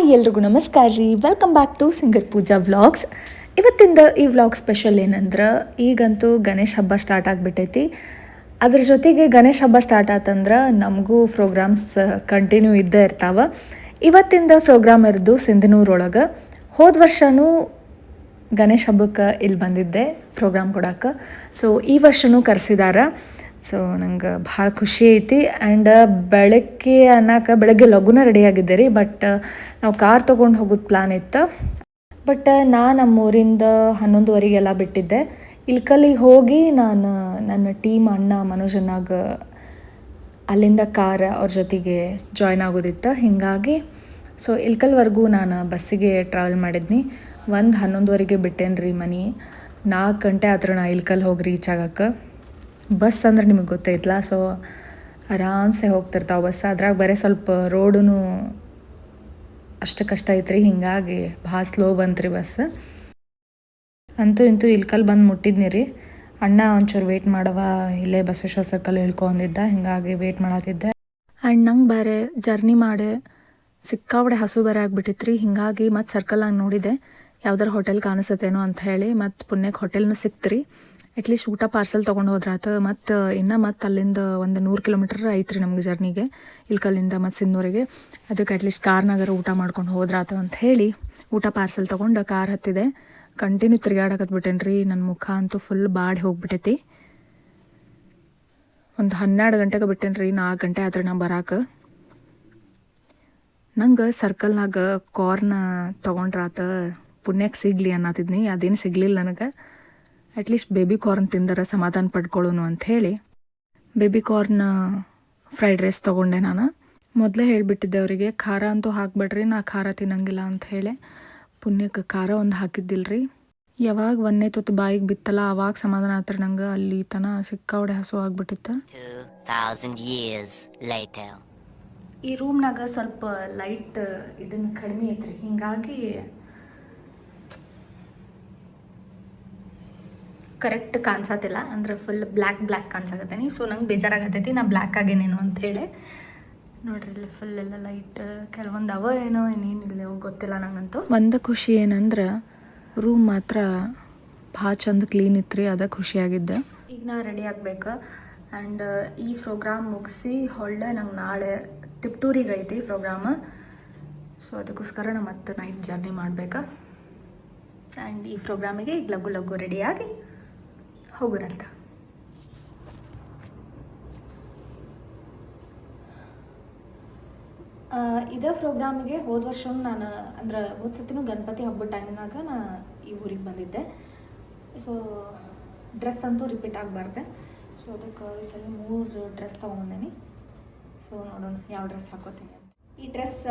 Hi, ಎಲ್ರಿಗೂ ನಮಸ್ಕಾರ ರೀ. Welcome back to singer Pooja vlogs ಇವತ್ತಿಂದ ಈ ವ್ಲಾಗ್ ಸ್ಪೆಷಲ್ ಏನಂದ್ರೆ, ಈಗಂತೂ ಗಣೇಶ ಹಬ್ಬ ಸ್ಟಾರ್ಟ್ ಆಗಿಬಿಟ್ಟೈತಿ. ಅದ್ರ ಜೊತೆಗೆ ಗಣೇಶ ಹಬ್ಬ ಸ್ಟಾರ್ಟ್ ಆತಂದ್ರೆ ನಮಗೂ ಪ್ರೋಗ್ರಾಮ್ಸ್ ಕಂಟಿನ್ಯೂ ಇದ್ದೇ ಇರ್ತಾವ. ಇವತ್ತಿಂದ ಪ್ರೋಗ್ರಾಮ್ ಇರೋದು ಸಿಂಧನೂರೊಳಗೆ. ಹೋದ ವರ್ಷವೂ ಗಣೇಶ ಹಬ್ಬಕ್ಕೆ ಇಲ್ಲಿ ಬಂದಿದ್ದೆ ಪ್ರೋಗ್ರಾಮ್ ಕೊಡೋಕೆ. ಸೊ ಈ ವರ್ಷವೂ ಕರೆಸಿದಾರ. ಸೊ ನಂಗೆ ಭಾಳ ಖುಷಿ ಐತಿ. ಆ್ಯಂಡ್ ಬೆಳಗ್ಗೆ ಅನ್ನಕ್ಕೆ ಬೆಳಗ್ಗೆ ಲಘುನ ರೆಡಿ ಆಗಿದ್ದೆ ರೀ ಬಟ್ ನಾವು ಕಾರ್ ತೊಗೊಂಡು ಹೋಗೋದು ಪ್ಲಾನ್ ಇತ್ತು. ಬಟ್ ನಾ ನಮ್ಮೂರಿಂದ ಹನ್ನೊಂದುವರೆಗೆಲ್ಲ ಬಿಟ್ಟಿದ್ದೆ. ಇಲ್ಕಲ್ಲಿ ಹೋಗಿ ನಾನು ನನ್ನ ಟೀಮ್ ಅಣ್ಣ ಮನೋಜನಾಗ ಅಲ್ಲಿಂದ ಕಾರ್ ಅವ್ರ ಜೊತೆಗೆ ಜಾಯ್ನ್ ಆಗೋದಿತ್ತು. ಹೀಗಾಗಿ ಸೊ ಇಲ್ಕಲ್ವರೆಗೂ ನಾನು ಬಸ್ಸಿಗೆ ಟ್ರಾವೆಲ್ ಮಾಡಿದ್ನಿ. ಒಂದು ಹನ್ನೊಂದುವರೆಗೆ ಬಿಟ್ಟೇನ್ರಿ ಮನೆ. ನಾಲ್ಕು ಗಂಟೆ ಆದ್ರೆ ನಾ ಇಲ್ಕಲ್ ಹೋಗಿ ರೀಚ್ ಆಗಕ್ಕೆ. ಬಸ್ ಅಂದ್ರೆ ನಿಮಗೆ ಗೊತ್ತೈತಲ್ಲ ಸೊ ಆರಾಮ್ಸೆ ಹೋಗ್ತಿರ್ತಾವೆ ಬಸ್. ಅದ್ರಾಗ ಬರೀ ಸ್ವಲ್ಪ ರೋಡೂ ಅಷ್ಟು ಕಷ್ಟ ಐತ್ರಿ. ಹಿಂಗಾಗಿ ಭಾಳ ಸ್ಲೋ ಬಂತು ರೀ ಬಸ್. ಅಂತೂ ಇಂತೂ ಇಲ್ಕಲ್ ಬಂದು ಮುಟ್ಟಿದ್ನಿ ರೀ ಅಣ್ಣ ಒಂಚೂರು ವೆಯ್ಟ್ ಮಾಡವ. ಇಲ್ಲೇ ಬಸವೇಶ್ವರ ಸರ್ಕಲ್ ಇಳ್ಕೊಂಡಿದ್ದ ಹಿಂಗಾಗಿ ವೆಯ್ಟ್ ಮಾಡತ್ತಿದ್ದೆ ಆ್ಯಂಡ್ ನಂಗೆ ಬೇರೆ ಜರ್ನಿ ಮಾಡಿ ಸಿಕ್ಕಾಬಡೆ ಹಸು ಬೇರೆ ಆಗಿಬಿಟ್ಟಿತ್ರಿ. ಹಿಂಗಾಗಿ ಮತ್ತು ಸರ್ಕಲ್ನಾಗ ನೋಡಿದೆ. ಯಾವ್ದಾರು ಹೋಟೆಲ್ ಕಾಣಿಸತ್ತೇನೋ ಅಂತ ಹೇಳಿ ಮತ್ತು ಪುಣ್ಯಕ್ಕೆ ಹೋಟೆಲ್ನು ಸಿಕ್ತು ರೀ ಅಟ್ಲೀಸ್ಟ್ ಊಟ ಪಾರ್ಸಲ್ ತೊಗೊಂಡು ಹೋದ್ರಾತ. ಮತ್ತು, ಇನ್ನು ಮತ್ತು ಅಲ್ಲಿಂದ ಒಂದು ನೂರು ಕಿಲೋಮೀಟ್ರ್ ಐತ್ರಿ ನಮ್ಗೆ ಜರ್ನಿಗೆ ಇಲ್ಕಲ್ಲಿಂದ ಮತ್ತು ಸಿನ್ನೂರಿಗೆ ಅದಕ್ಕೆ ಅಟ್ಲೀಸ್ಟ್ ಕಾರ್ನಾಗರ ಊಟ ಮಾಡ್ಕೊಂಡು ಹೋದ್ರಾತು ಅಂತ ಹೇಳಿ ಊಟ ಪಾರ್ಸೆಲ್ ತೊಗೊಂಡು ಕಾರ್ ಹತ್ತಿದೆ. ಕಂಟಿನ್ಯೂ ತಿರ್ಗಾಡಕತ್ ಬಿಟ್ಟೇನಿ ರೀ ನನ್ನ ಮುಖ ಅಂತೂ ಫುಲ್ ಬಾಡಿ ಹೋಗ್ಬಿಟ್ಟೈತಿ. ಒಂದು ಹನ್ನೆರಡು ಗಂಟೆಗೆ ಬಿಟ್ಟೇನಿ ರೀ ನಾಲ್ಕು ಗಂಟೆ ಆದ್ರೆ ನಾ ಬರಾಕ. ನಂಗೆ ಸರ್ಕಲ್ನಾಗ ಕಾರ್ನ ತೊಗೊಂಡ್ರಾತ. ಪುಣ್ಯಕ್ಕೆ ಸಿಗಲಿ ಅನ್ನತಿದ್ನಿ ಅದೇನು ಸಿಗಲಿಲ್ಲ ನನಗೆ. ಅಟ್ಲೀಸ್ಟ್ ಬೇಬಿ ಕಾರ್ನ್ ತಿಂದರೆ ಸಮಾಧಾನ ಪಡ್ಕೊಳ್ಳೋನು ಅಂತ ಹೇಳಿ ಬೇಬಿ ಕಾರ್ನ್ ಫ್ರೈಡ್ ರೈಸ್ ತೊಗೊಂಡೆ ನಾನು. ಮೊದಲೇ ಹೇಳಿಬಿಟ್ಟಿದ್ದೆ ಅವರಿಗೆ ಖಾರ ಅಂತೂ ಹಾಕ್ಬೇಡ್ರಿ ನಾ ಖಾರ ತಿನ್ನಂಗಿಲ್ಲ ಅಂತ ಹೇಳಿ. ಪುಣ್ಯಕ್ಕೆ ಖಾರ ಒಂದು ಹಾಕಿದ್ದಿಲ್ರಿ. ಯಾವಾಗ ಒಂದೇ ತೊತ್ತು ಬಾಯಿಗೆ ಬಿತ್ತಲ್ಲ ಅವಾಗ ಸಮಾಧಾನ ಆತ್ರ ನಂಗೆ. ಅಲ್ಲಿ ತನ ಸಿಕ್ಕಾವಡೆ ಹಸು ಆಗ್ಬಿಟ್ಟಿತ್ತು. 2,000 years later. ಈ ರೂಮ್ನಾಗ ಸ್ವಲ್ಪ ಲೈಟ್ ಇದನ್ನು ಕಡಿಮೆ ಐತ್ರಿ. ಹಿಂಗಾಗಿ ಕರೆಕ್ಟ್ ಕಾಣಿಸತ್ತಿಲ್ಲ ಅಂದ್ರೆ ಫುಲ್ ಬ್ಲ್ಯಾಕ್ ಬ್ಲ್ಯಾಕ್ ಕಾಣಿಸಕತ್ತೀನಿ. ಸೊ ನಂಗೆ ಬೇಜಾರಾಗತ್ತೈತಿ ನಾ ಬ್ಲ್ಯಾಕ್ ಆಗೇನೇನು ಅಂತೇಳಿ ನೋಡ್ರಿ ಇಲ್ಲಿ ಫುಲ್ ಎಲ್ಲ ಲೈಟ್ ಕೆಲವೊಂದು ಅವ ಏನೋ ಏನೇನಿಲ್ಲ ಗೊತ್ತಿಲ್ಲ ನಂಗಂತೂ. ಒಂದು ಖುಷಿ ಏನಂದ್ರೆ ರೂಮ್ ಮಾತ್ರ ಭಾಳ ಚಂದ ಕ್ಲೀನ್ ಇತ್ತು ಅದ ಖುಷಿಯಾಗಿದ್ದೆ ಈಗ ನಾ ರೆಡಿ ಆಗ್ಬೇಕು. ಆ್ಯಂಡ್ ಈ ಪ್ರೋಗ್ರಾಮ್ ಮುಗಿಸಿ ಹೊಳ್ಳೆ ನಂಗೆ ನಾಳೆ ತಿಪ್ಟೂರಿಗೆ ಐತಿ ಪ್ರೋಗ್ರಾಮ್ ಸೊ ಅದಕ್ಕೋಸ್ಕರ ನಾ ಮತ್ತೆ ನೈಟ್ ಜರ್ನಿ ಮಾಡ್ಬೇಕು. ಆ್ಯಂಡ್ ಈ ಪ್ರೋಗ್ರಾಮಿಗೆ ಈಗ ಲಘು ಲಘು ರೆಡಿಯಾಗಿ ಹೋಗೋರಂತ ಇದೇ ಪ್ರೋಗ್ರಾಮಿಗೆ ಹೋದ ವರ್ಷ ನಾನು, ಅಂದ್ರೆ ಹೋದ ಸತಿನೂ ಗಣಪತಿ ಹಬ್ಬದ ಟೈಮ್ನಾಗ ನಾನು ಈ ಊರಿಗೆ ಬಂದಿದ್ದೆ. ಸೊ ಡ್ರೆಸ್ ಅಂತೂ ರಿಪೀಟ್ ಆಗಬಾರ್ದೆ. ಸೊ ಅದಕ್ಕೆ ಈ ಸಲ ಮೂರು ಡ್ರೆಸ್ ತೊಗೊಂಬಂದೇನಿ. ಸೊ ನೋಡೋಣ ಯಾವ ಡ್ರೆಸ್ ಹಾಕೋತೀನಿ ಈ ಡ್ರೆಸ್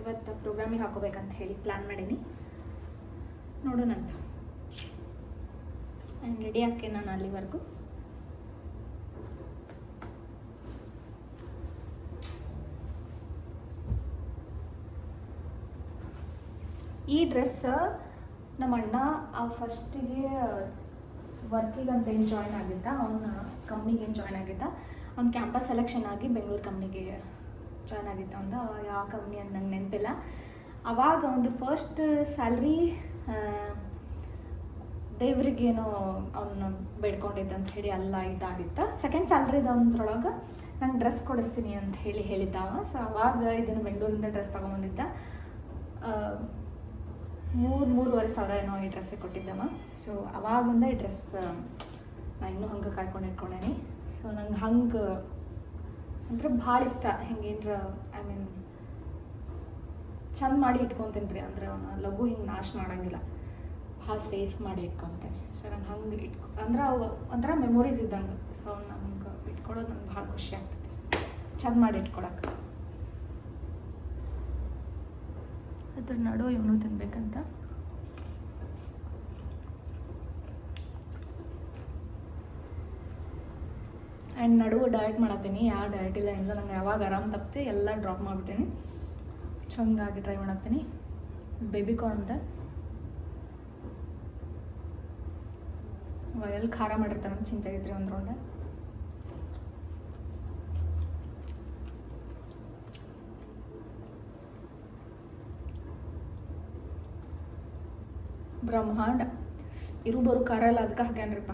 ಇವತ್ತು ಪ್ರೋಗ್ರಾಮಿಗೆ ಹಾಕೋಬೇಕಂತ ಹೇಳಿ ಪ್ಲ್ಯಾನ್ ಮಾಡೀನಿ. ನೋಡೋಣಂತ. ಆ್ಯಂಡ್ ರೆಡಿ ಹಾಕಿ ನಾನು ಅಲ್ಲಿವರೆಗೂ. ಈ ಡ್ರೆಸ್ ನಮ್ಮ ಅಣ್ಣ ಆ ಫಸ್ಟಿಗೆ ವರ್ಕಿಗೆ ಅಂತ ಏನು ಜಾಯ್ನ್ ಆಗಿದ್ದ. ಅವನ ಕಂಪ್ನಿಗೆ ಏನು ಜಾಯ್ನ್ ಆಗಿದ್ದ. ಅವ್ನ ಕ್ಯಾಂಪಸ್ ಸೆಲೆಕ್ಷನ್ ಆಗಿ ಬೆಂಗಳೂರು ಕಂಪ್ನಿಗೆ ಜಾಯ್ನ್ ಆಗಿದ್ದ ಅಂದ ಯಾವ ಕಂಪ್ನಿ ಅಂತ ನಂಗೆ ನೆನಪಿಲ್ಲ. ಅವಾಗ ಒಂದು ಫಸ್ಟ್ ಸ್ಯಾಲ್ರಿ ದೇವ್ರಿಗೇನೋ ಅವನು ಬೇಡ್ಕೊಂಡಿದ್ದ ಅಂತ ಹೇಳಿ ಅಲ್ಲ, ಇದಾಗಿತ್ತು. ಸೆಕೆಂಡ್ ಸ್ಯಾಲ್ರಿದೊಂದ್ರೊಳಗೆ ನಂಗೆ ಡ್ರೆಸ್ ಕೊಡಿಸ್ತೀನಿ ಅಂತ ಹೇಳಿ ಹೇಳಿದ್ದ ಅವ ಸೊ ಅವಾಗ ಇದನ್ನು ಬೆಂಗಳೂರಿಂದ ಡ್ರೆಸ್ ತೊಗೊಂಬಂದಿದ್ದ. ಮೂರು, ಮೂರುವರೆ ಸಾವಿರ ಏನೋ ಈ ಡ್ರೆಸ್ಸಿಗೆ ಕೊಟ್ಟಿದ್ದಮ್ಮ ಸೊ ಅವಾಗಿಂದ ಈ ಡ್ರೆಸ್ ನಾ ಇನ್ನೂ ಹಂಗೆ ಕಾಯ್ಕೊಂಡು ಇಟ್ಕೊಂಡೇನಿ ಸೊ ನಂಗೆ ಹಂಗೆ ಅಂದ್ರೆ ಭಾಳ ಇಷ್ಟ. ಹೆಂಗೇನ್ರ ಐ ಮೀನ್ ಚಂದ ಮಾಡಿ ಇಟ್ಕೊತೀನಿ ರೀ ಅಂದ್ರೆ ಅವನ ಲಘು ಹಿಂಗೆ ನಾಶ ಮಾಡಂಗಿಲ್ಲ. ಭಾಳ ಸೇಫ್ ಮಾಡಿ ಇಟ್ಕೊತೇನೆ ಸೊ ನಂಗೆ ಹಂಗೆ ಇಟ್ಕೊ, ಅಂದ್ರೆ ಅವು, ಒಂಥರ ಮೆಮೊರೀಸ್ ಇದ್ದಂಗೆ. ಸೊ ಅವ್ನ ನಮ್ಗೆ ಇಟ್ಕೊಳ್ಳೋದು ನಂಗೆ ಭಾಳ ಖುಷಿ ಆಗ್ತೈತಿ ಚಂದ ಮಾಡಿ ಇಟ್ಕೊಳಕ್ಕೆ ಅದ್ರ ನಡು ಇವನು ತಿನ್ಬೇಕಂತ. ಆ್ಯಂಡ್ ನಡುವೆ ಡಯಟ್ ಮಾಡತ್ತೀನಿ. ಯಾವ ಡಯಟ್ ಇಲ್ಲ ಇಲ್ಲ ನಂಗೆ ಯಾವಾಗ ಆರಾಮ್ ತಪ್ತಿ, ಎಲ್ಲ ಡ್ರಾಪ್ ಮಾಡಿಬಿಟ್ಟೀನಿ. ಚಂದಾಗಿ ಟ್ರೈ ಮಾಡತ್ತೀನಿ. ಬೇಬಿ ಕಾರ್ನ್ದ ಎಲ್ಲಿ ಖಾರ ಮಾಡಿರ್ತಾರೆ ಅಂತ ಚಿಂತೆ ಐತ್ರಿ ಒಂದು ರೌಂಡ್ ಬ್ರಹ್ಮಾಂಡ. ಇರು ಬರು ಖಾರ ಎಲ್ಲ ಅದಕ್ಕೆ ಹಾಕ್ಯಾನ್ರಿಪ್ಪ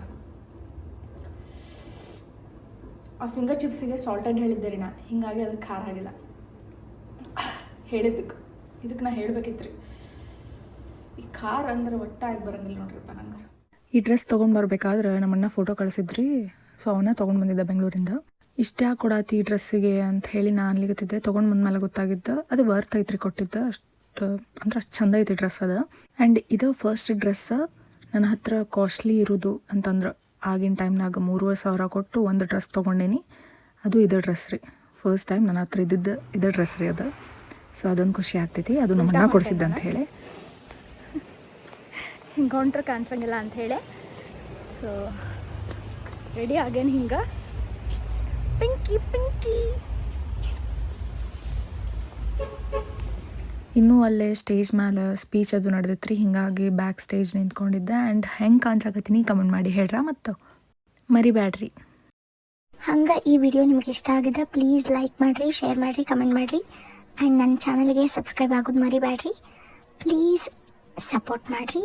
ಆ ಫಿಂಗರ್ ಚಿಪ್ಸಿಗೆ ಸಾಲ್ಟೆಡ್ ಹೇಳಿದ್ದೆ ರೀ ನಾ. ಹೀಗಾಗಿ ಅದಕ್ಕೆ ಖಾರ ಆಗಿಲ್ಲ. ಹೇಳಿದ್ದಕ್ಕೆ. ಇದಕ್ಕೆ ನಾ ಹೇಳ್ಬೇಕಿತ್ತು ರೀ. ಈ ಖಾರ ಅಂದ್ರೆ ಒಟ್ಟಾಗಿ ಬರಂಗಿಲ್ಲ ನೋಡ್ರಿಪ್ಪ ನಂಗೆ. ಈ ಡ್ರೆಸ್ ತೊಗೊಂಡು ಬರ್ಬೇಕಾದ್ರೆ ನಮ್ಮಣ್ಣ ಫೋಟೋ ಕಳಿಸಿದ್ರಿ. ಸೊ ಅವನ್ನ ತೊಗೊಂಡು ಬಂದಿದ್ದ ಬೆಂಗಳೂರಿಂದ. ಇಷ್ಟ ಕೊಡಾತಿ ಈ ಡ್ರೆಸ್ಸಿಗೆ ಅಂತ ಹೇಳಿ ನಾನು ಅನ್ಲಿಕತ್ತಿದ್ದೆ ತೊಗೊಂಡು ಬಂದ್ಮೇಲೆ ಗೊತ್ತಾಗಿದ್ದ. ಅದು ವರ್ತ್ ಐತ್ರಿ ಕೊಟ್ಟಿದ್ದ. ಅಷ್ಟು ಅಂದ್ರೆ ಅಷ್ಟು ಚಂದ ಐತಿ ಡ್ರೆಸ್ ಅದ. ಆ್ಯಂಡ್ ಇದು ಫಸ್ಟ್ ಡ್ರೆಸ್ ನನ್ನ ಹತ್ರ ಕಾಸ್ಟ್ಲಿ ಇರೋದು ಅಂತಂದ್ರೆ. ಆಗಿನ ಟೈಮ್ನಾಗ ಮೂರುವರೆ ಸಾವಿರ ಕೊಟ್ಟು ಒಂದು ಡ್ರೆಸ್ ತೊಗೊಂಡೇನಿ. ಅದು ಇದು ಡ್ರೆಸ್ ರೀ. ಫಸ್ಟ್ ಟೈಮ್ ನನ್ನ ಹತ್ರ ಇದ್ದಿದ್ದು ಇದೇ ಡ್ರೆಸ್ ರೀ ಅದು. ಸೊ ಅದೊಂದು ಖುಷಿ ಆಗ್ತೈತಿ. ಅದು ನಮ್ಮನ್ನ ಕೊಡಿಸಿದ್ದಂತ ಹೇಳಿ. ಹಿಂಗೆ ಹೊಂಟ್ರೆ ಕಾಣಿಸಂಗಿಲ್ಲ ಅಂಥೇಳಿ. ಸೊ ರೆಡಿ ಆಗೇನು ಹಿಂಗೆ. ಪಿಂಕಿ ಪಿಂಕಿ ಇನ್ನೂ ಅಲ್ಲೇ ಸ್ಟೇಜ್ ಮೇಲೆ ಸ್ಪೀಚ್ ಅದು ನಡೆದೈತ್ರಿ. ಹಿಂಗಾಗಿ ಬ್ಯಾಕ್ ಸ್ಟೇಜ್ ನಿಂತ್ಕೊಂಡಿದ್ದೆ ಆ್ಯಂಡ್ ಹೆಂಗೆ ಕಾಣಿಸಾಕತ್ತೀನಿ ಕಮೆಂಟ್ ಮಾಡಿ ಹೇಳ್ರ ಮತ್ತು? ಮರಿಬ್ಯಾಡ್ರಿ. ಹಂಗೆ ಈ ವಿಡಿಯೋ ನಿಮ್ಗೆ ಇಷ್ಟ ಆಗಿದ್ರೆ ಪ್ಲೀಸ್ ಲೈಕ್ ಮಾಡಿರಿ ಶೇರ್ ಮಾಡಿರಿ ಕಮೆಂಟ್ ಮಾಡಿರಿ. ಆ್ಯಂಡ್ ನನ್ನ ಚಾನಲ್ಗೆ ಸಬ್ಸ್ಕ್ರೈಬ್ ಆಗೋದು ಮರಿಬ್ಯಾಡ್ರಿ. ಪ್ಲೀಸ್ ಸಪೋರ್ಟ್ ಮಾಡಿರಿ.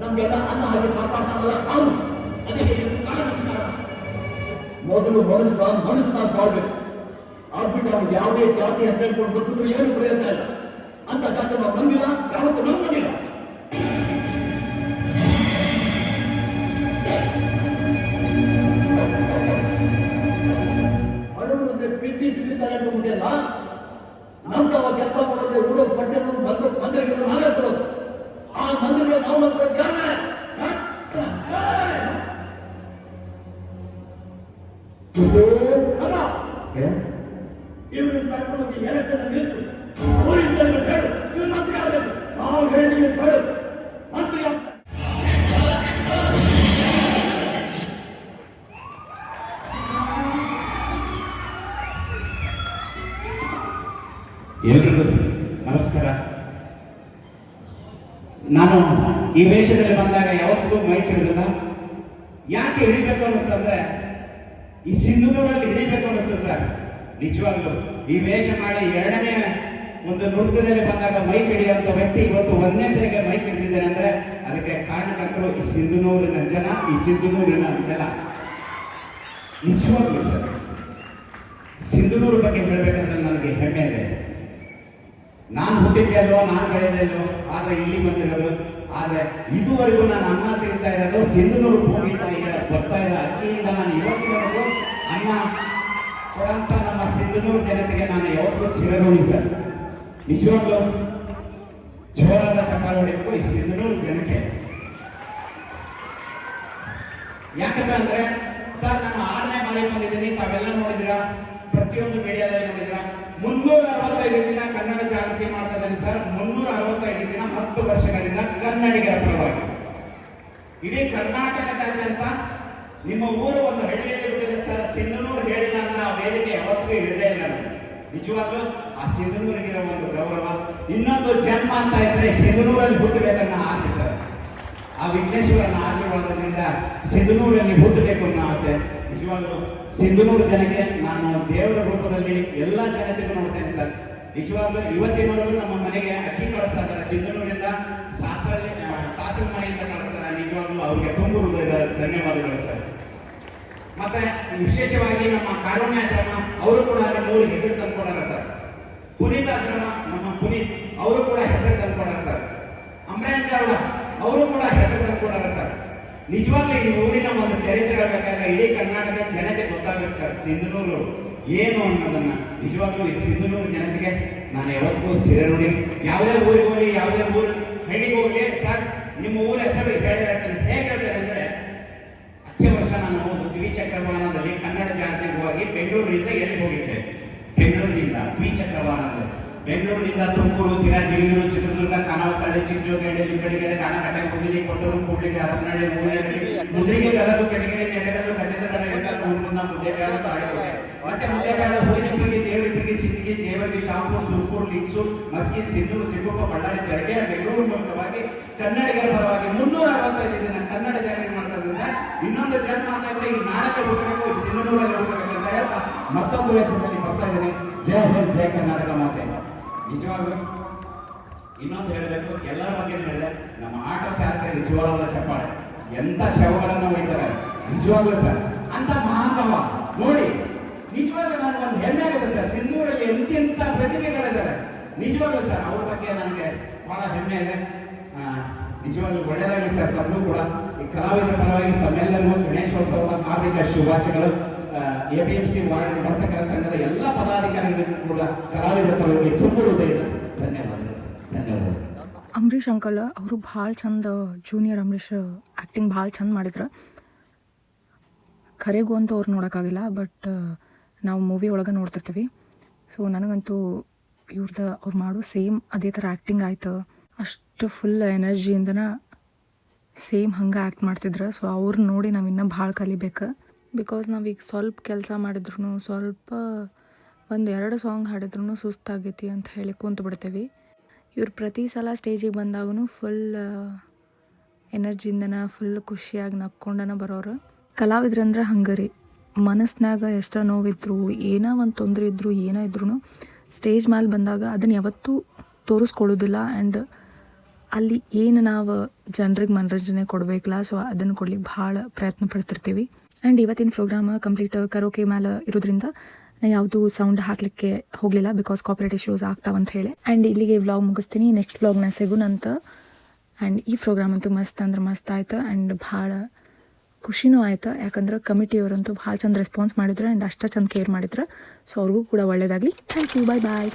ನಮ್ಗೆಲ್ಲ ಅನ್ನ ಹಾಕಿ ಮಾತಾಡ್ತಾರಲ್ಲ ಅವನು ಅದೇ. ಮೊದಲು ಮನುಷ್ಯ ಮನುಷ್ಯ ಬಾಳ್ಬೇಕು ಆಗ್ಬಿಟ್ಟು ಯಾವುದೇ ಜಾತಿ ಅಂತ ಹೇಳ್ಕೊಂಡು ಗೊತ್ತಿದ್ರು ಏನು ಪ್ರಯತ್ನ ಇಲ್ಲ. ಅಂತ ಜಾತಿ ನಾವು ನಂಬಿಲ್ಲ, ಯಾವತ್ತೂ ನಂಬಿಲ್ಲ ಬಿದ್ದಿದ್ದಾರೆ ಅಂತ ಮುಂದೆಲ್ಲ ನಮ್ದವ ಕೆಲಸ ಮಾಡೋದೇ ಉಡೋ ಬಟ್ಟೆ ಬಂದು ಮಂದಿರಗಳು ನಾವೇ ಕೊಡೋದು ಆ ಮಂದಿರಗಳು ನಾವು ಮಾಡ್ಕೊಳ್ಳೋದು ಯಾರೇ ಕರ್ಕೊಂಡು ಹೇಳು, ಇವ್ರು ಮಂತ್ರಿ ಅಂತ ಎಲ್ರಿಗೂ ನಮಸ್ಕಾರ. ನಾನು ಈ ವೇಷದಲ್ಲಿ ಬಂದಾಗ ಯಾವತ್ತೂ ಮೈಕ್ ಹಿಡಿದಿಲ್ಲ. ಯಾಕೆ ಹಿಡಿಬೇಕು ಅನ್ನಿಸ್ತಂದ್ರೆ ಈ ಸಿಂಧುನೂರಲ್ಲಿ ಹಿಡಿಬೇಕು ಅನಿಸ್ತದೆ ಸರ್. ನಿಜವಾಗ್ಲು. ಈ ವೇಷ ಮಾಡಿ ಎರಡನೇ ಒಂದು ನೃತ್ಯದಲ್ಲಿ ಬಂದಾಗ ಮೈಕ್ ಹಿಡಿಯುವಂತ ವ್ಯಕ್ತಿ ಇವತ್ತು ಒಂದನೇ ಸರಿಗೆ ಮೈಕ್ ಹಿಡಿದಿದ್ದಾರೆ ಅಂದ್ರೆ ಅದಕ್ಕೆ ಕಾರಣಕರ್ತರು ಈ ಸಿಂಧುನೂರಿನ ಜನ, ಈ ಸಿಂಧುನೂರಿನ ಜನ ನಿಜವಾಗ್ಲು ಸರ್. ಸಿಂಧುನೂರು ಬಗ್ಗೆ ಹೇಳಬೇಕಂದ್ರೆ ನನಗೆ ಹೆಮ್ಮೆ ಇದೆ. ನಾನು ಹುಟ್ಟಿದ್ದೆ ಅಲ್ವೋ? ನಾನು ಬೆಳೆದೆಲ್ಲೋ ಆದ್ರೆ ಇಲ್ಲಿ ಬಂದಿರೋದು ಆದ್ರೆ ಇದುವರೆಗೂ ನಾನು ಅನ್ನ ತಿಂತಾ ಇರೋದು ಸಿಂಧನೂರು ಭೂಮಿ ತಾಯಿಯ ಬರ್ತಾ ಇರೋ ಅಕ್ಕಿಯಿಂದ ನಾನು ಇವತ್ತಿನವರೆಗೂ ಅನ್ನ ಕೊಡಂತ ನಮ್ಮ ಸಿಂಧನೂರು ಜನತೆಗೆ ನಾನು ಯಾವತ್ತೂ ಚಿರಋಣಿ ಸರ್. ನಿಜವಾಗ್ಲೂ ಜೋರಾದ ಚಪ್ಪಾಳೆ ಹೊಡಿಬೇಕು ಈ ಸಿಂಧನೂರು ಜನಕ್ಕೆ. ಯಾಕಂದ್ರೆ ಅಂದ್ರೆ, ಸರ್, ನಾನು ಆರನೇ ಬಾರಿ ಬಂದಿದ್ದೀನಿ, ತಾವೆಲ್ಲ ನೋಡಿದಿರಾ ಪ್ರತಿಯೊಂದು ಮೀಡಿಯಾದಲ್ಲಿ ನೋಡಿದಿರಾ ಮುನ್ನೂರ ಅರವತ್ತೈದು ದಿನ ಕನ್ನಡ ಜಾಗೃತಿ ಮಾಡ್ತಾ ಇದ್ದೀನಿ ಸರ್. ಮುನ್ನೂರ ಅರವತ್ತೈದು ದಿನ ಹತ್ತು ವರ್ಷಗಳಿಂದ ಕನ್ನಡಿಗರ ಪರವಾಗಿ. ಇಡೀ ಕರ್ನಾಟಕದಾದ್ಯಂತ ನಿಮ್ಮ ಊರು ಒಂದು ಹಳ್ಳಿಯಲ್ಲಿ ಬಿಟ್ಟಿದೆ ಸರ್. ಸಿಂಧನೂರು ಹೇಳಿಲ್ಲ ಅಂತ ಆ ವೇದಿಕೆ ಯಾವತ್ತಿಗೂ ಇರದೇ ಇಲ್ಲ. ನಿಜವಾಗ್ಲೂ ಆ ಸಿಂಧನೂರಿಗಿರೋ ಒಂದು ಗೌರವ, ಇನ್ನೊಂದು ಜನ್ಮ ಅಂತ ಇದ್ರೆ ಸಿಂಧನೂರಲ್ಲಿ ಹುಟ್ಟಬೇಕನ್ನೋ ಆಸೆ ಸರ್. ಆ ವಿಘ್ನೇಶ್ವರನ ಆಶೀರ್ವಾದದಿಂದ ಸಿಂಧನೂರಲ್ಲಿ ಹುಟ್ಟಬೇಕು ಅನ್ನೋ ಆಸೆ. ನಿಜವಾಗ್ಲೂ ಸಿಂಧನೂರು ಜನಕ್ಕೆ ನಾನು ದೇವರ ರೂಪದಲ್ಲಿ ಎಲ್ಲ ಜನತೆಗೂ ನೋಡ್ತೇನೆ ಸರ್. ನಿಜವಾಗ್ಲೂ ಇವತ್ತಿನವರೆಗೂ ನಮ್ಮ ಮನೆಗೆ ಅಕ್ಕಿ ಕಳಿಸ್ತಾ ಇದ್ದಾರೆ ಸಿಂಧನೂರಿಂದ. ಅವ್ರಿಗೆ ತುಂಬು ಹೃದಯದ ಧನ್ಯವಾದಗಳು ಸರ್. ಮತ್ತೆ ವಿಶೇಷವಾಗಿ ನಮ್ಮ ಕಾರುಣ್ಯಾಶ್ರಮ ಅವರು ಕೂಡ ಮೂರು ಹೆಸರು ತಂದ್ಕೊಡಾರ ಸರ್. ಪುನೀತ್ ಆಶ್ರಮ, ನಮ್ಮ ಪುನೀತ್, ಅವರು ಕೂಡ ಹೆಸರು ತಂದ್ಕೊಡಾರ ಸರ್. ಅಮರೇಂದ್ರ ಗೌಡ, ಅವರು ಕೂಡ ಹೆಸರು ತಂದ್ಕೊಡಾರ ಸರ್. ನಿಜವಾಗ್ಲೂ ಈ ಊರಿನ ಒಂದು ಚರಿತ್ರೆ ಹೇಳ್ಬೇಕಾದ್ರೆ ಇಡೀ ಕರ್ನಾಟಕ ಜನತೆ ಗೊತ್ತಾಗಬೇಕು ಸರ್, ಸಿಂಧನೂರು. ಏನು ಅನ್ನೋದನ್ನ. ನಿಜವಾಗ್ಲೂ ಈ ಸಿಂಧನೂರು ಜನತೆಗೆ ನಾನು ಯಾವತ್ತಿಗೂ ಚಿರಋಣಿ. ಯಾವುದೇ ಊರಿಗೆ ಹೋಗಿ ಯಾವುದೇ ಊರು ಹಳ್ಳಿಗೆ ಹೋಗ್ಲಿ, ಸರ್ ನಿಮ್ಮ ಊರ ಹೆಸರು ಹೇಳಿ ಹೇಳ್ತೇನೆ ಹೇಗೆ ಹೇಳ್ತೇನೆ ಅಂದ್ರೆ ಹಚ್ಚೆ ವರ್ಷ ನಾನು ಒಂದು ದ್ವಿಚಕ್ರ ವಾಹನದಲ್ಲಿ ಕನ್ನಡ ಜಾಗತಿಕವಾಗಿ ಬೆಂಗಳೂರಿನಿಂದ ಎಲ್ಲಿ ಹೋಗಿದ್ದೆ? ಬೆಂಗಳೂರಿನಿಂದ ದ್ವಿಚಕ್ರ ವಾಹನದಲ್ಲಿ ಬೆಂಗಳೂರಿನಿಂದ ತುಮಕೂರು ಸಿರಾ ಹಿರಿಯೂರು ಚಿತ್ರದುರ್ಗ ಕನವಸಳ್ಳಿ ಚಿಕ್ಕಜೋಗೇಡಿ ಲಿಂಗಡಿಗೆರೆ ಕಾಣಕಟ್ಟೆ ಮುದಿರಿ ಕೊಟ್ಟೂರು ಕೂಡ್ಲಿಗೆ ಹರಪನಹಳ್ಳಿ ಮೂಲೆಹಳ್ಳಿ, ಮುದ್ರಿಗೆ ಗದಗು ಕೆಟಗೆರೆ ನೆಲೆಗಲ್ಲು ಗಜೇಂದ್ರಗಡ ಎಳ್ಳಾರು ಹುಡುಗನ ಮುದ್ದೆಬೇಳೆ ತಾಳಿಕೋಟೆ ಮತ್ತೆ ಮುದ್ದೆಬೇಳೆ ಹೂಜಿಪ್ಪಿಗೆ ದೇವರಿಪ್ಪಿಗೆ ಸಿದ್ದಿಗೆ ಜೇವರ್ಗಿ, ಶಾಂಪು, ಸುರ್ಪುರ್ ಲಿಕ್ಸು ಮಸ್ಕಿ ಸಿದ್ದೂರು ಸಿಗುಪ್ಪ, ಬಳ್ಳಾರಿ ಜರಗೆ ಬೆಂಗಳೂರು ಮೂಲಕವಾಗಿ ಕನ್ನಡಿಗರ ಪರವಾಗಿ ಮುನ್ನೂರ ಅರವತ್ತೈದು ದಿನ ಕನ್ನಡ ಜಾರಿ ಮಾಡ್ತದ್ರಿಂದ ಇನ್ನೊಂದು ಜನ್ಮ ಅಂತ ಇದ್ರೆ ಈ ನಾಡಕ ಹೋಗಬೇಕು ಸಿಂಧನೂರಲ್ಲಿ ಹುಟ್ಟಬೇಕು ಅಂತ ಹೇಳ್ತಾ ಮತ್ತೊಂದು ವಯಸ್ಸಿನಲ್ಲಿ ಬರ್ತಾ ಇದ್ದೀನಿ. ಜಯ ಹಿಂದ್ ಜಯ ಕರ್ನಾಟಕ ಮಾತೆ. ನಿಜವಾಗ್ಲೂ? ಇನ್ನೊಂದು ಹೇಳಬೇಕು, ಎಲ್ಲರ ಬಗ್ಗೆ ಹೇಳಿದೆ. ನಮ್ಮ ಆಟ ಚಾಲಕ ಜೋರಾದ ಚಪ್ಪಾಳೆ. ಎಂತ ಶವಗಳನ್ನು ಒಯ್ತಾರೆ? ನಿಜವಾಗ್ಲೂ ಸರ್. ಅಂತ ಮಹಾನುಭಾವ. ನೋಡಿ, ನಿಜವಾಗ್ಲೂ ನನಗೆ ಒಂದು ಹೆಮ್ಮೆ ಆಗಿದೆ ಸರ್. ಸಿಂಧೂರಲ್ಲಿ ಎಂತೆಂಥ ಪ್ರತಿಭೆಗಳಿದ್ದಾರೆ ನಿಜವಾಗ್ಲೂ ಸರ್, ಅವ್ರ ಬಗ್ಗೆ ನನಗೆ ಬಹಳ ಹೆಮ್ಮೆ ಇದೆ. ನಿಜವಾಗ್ಲೂ ಒಳ್ಳೆಯದಾಗಲಿ ಸರ್. ತಮ್ಮೂ ಕೂಡ. ಈ ಕಲಾವಿದರ ಪರವಾಗಿ ತಮ್ಮೆಲ್ಲರಿಗೂ ಗಣೇಶೋತ್ಸವದ ಹಾರ್ದಿಕ ಶುಭಾಶಯಗಳು. A P M C ward ವರ್ತಕರ ಸಂಘದ ಎಲ್ಲ ಪದಾಧಿಕಾರಿಗಳಿಗೂ ಕೂಡ ಕಲಾವಿದರ ಪರವಾಗಿ ತುಂಬಿರುವುದೇ ಧನ್ಯವಾದಗಳು. ಧನ್ಯವಾದಗಳು. ಅಂಬರೀಷ್ ಅಂಕಲ್, ಅವರು ಭಾಳ ಚಂದ ಜೂನಿಯರ್ ಅಂಬರೀಷ್ ಆ್ಯಕ್ಟಿಂಗ್ ಭಾಳ ಚಂದ ಮಾಡಿದ್ರು. ಖರೆಗೂ ಅಂತೂ ಅವ್ರು ನೋಡೋಕ್ಕಾಗಿಲ್ಲ ಬಟ್ ನಾವು ಮೂವಿ ಒಳಗೆ ನೋಡ್ತಿರ್ತೀವಿ. ಸೊ ನನಗಂತೂ ಇವ್ರದ ಅವ್ರು ಮಾಡೋ ಸೇಮ್ ಅದೇ ಥರ ಆ್ಯಕ್ಟಿಂಗ್ ಆಯ್ತು. ಅಷ್ಟು ಫುಲ್ ಎನರ್ಜಿಯಿಂದನ ಸೇಮ್ ಹಂಗೆ ಆ್ಯಕ್ಟ್ ಮಾಡ್ತಿದ್ರು. ಸೊ ಅವ್ರನ್ನ ನೋಡಿ ನಾವು ಇನ್ನೂ ಭಾಳ ಕಲಿಬೇಕು. ಬಿಕಾಸ್ ನಾವೀಗ ಸ್ವಲ್ಪ ಕೆಲಸ ಮಾಡಿದ್ರು ಸ್ವಲ್ಪ ಒಂದು ಎರಡು ಸಾಂಗ್ ಹಾಡಿದ್ರು ಸುಸ್ತಾಗೈತಿ ಅಂತ ಹೇಳಿ ಕುಂತು ಬಿಡ್ತೇವೆ. ಇವ್ರು ಪ್ರತಿ ಸಲ ಸ್ಟೇಜಿಗೆ ಬಂದಾಗೂ ಫುಲ್ ಎನರ್ಜಿಯಿಂದನ ಫುಲ್ ಖುಷಿಯಾಗಿ ನಕ್ಕೊಂಡನ ಬರೋರು. ಕಲಾವಿದ್ರಂದ್ರೆ ಹಂಗೆ ರೀ. ಮನಸ್ಸಿನಾಗ ಎಷ್ಟೋ ನೋವಿದ್ರು, ಏನೋ ಒಂದು ತೊಂದರೆ ಇದ್ದರೂ ಏನೋ ಇದ್ರೂ ಸ್ಟೇಜ್ ಮೇಲೆ ಬಂದಾಗ ಅದನ್ನು ಯಾವತ್ತೂ ತೋರಿಸ್ಕೊಳ್ಳೋದಿಲ್ಲ ಆ್ಯಂಡ್ ಅಲ್ಲಿ ಏನು ನಾವು ಜನರಿಗೆ ಮನರಂಜನೆ ಕೊಡಬೇಕಲ್ಲ ಸೊ ಅದನ್ನು ಕೊಡ್ಲಿಕ್ಕೆ ಭಾಳ ಪ್ರಯತ್ನ ಪಡ್ತಿರ್ತೀವಿ. ಆ್ಯಂಡ್ ಇವತ್ತಿನ ಪ್ರೋಗ್ರಾಮ್ ಕಂಪ್ಲೀಟ್ ಕರೋಕೆ ಮೇಲೆ ಇರೋದ್ರಿಂದ ನಾ ಯಾವುದು ಸೌಂಡ್ ಹಾಕಲಿಕ್ಕೆ ಹೋಗಲಿಲ್ಲ ಬಿಕಾಸ್ ಕಾಪರೇಟ್ ಇಶ್ಯೂಸ್ ಆಗ್ತಾವಂತ ಹೇಳಿ. ಆ್ಯಂಡ್ ಇಲ್ಲಿಗೆ ವ್ಲಾಗ್ ಮುಗಿಸ್ತೀನಿ. ನೆಕ್ಸ್ಟ್ ವ್ಲಾಗ್ನ ಸಿಗುನಂತ ಆ್ಯಂಡ್ ಈ ಪ್ರೋಗ್ರಾಮ್ ಅಂತೂ ಮಸ್ತ್ ಅಂದ್ರೆ ಮಸ್ತ್ ಆಯ್ತು. ಆ್ಯಂಡ್ ಭಾಳ ಖುಷಿನೂ ಆಯ್ತು. ಯಾಕಂದ್ರೆ ಕಮಿಟಿಯವರಂತೂ ಭಾಳ ಚಂದ ರೆಸ್ಪಾನ್ಸ್ ಮಾಡಿದ್ರು ಆ್ಯಂಡ್ ಅಷ್ಟೇ ಚಂದ ಕೇರ್ ಮಾಡಿದ್ರು. ಸೊ ಅವ್ರಿಗೂ ಕೂಡ ಒಳ್ಳೇದಾಗಲಿ. Thank you bye bye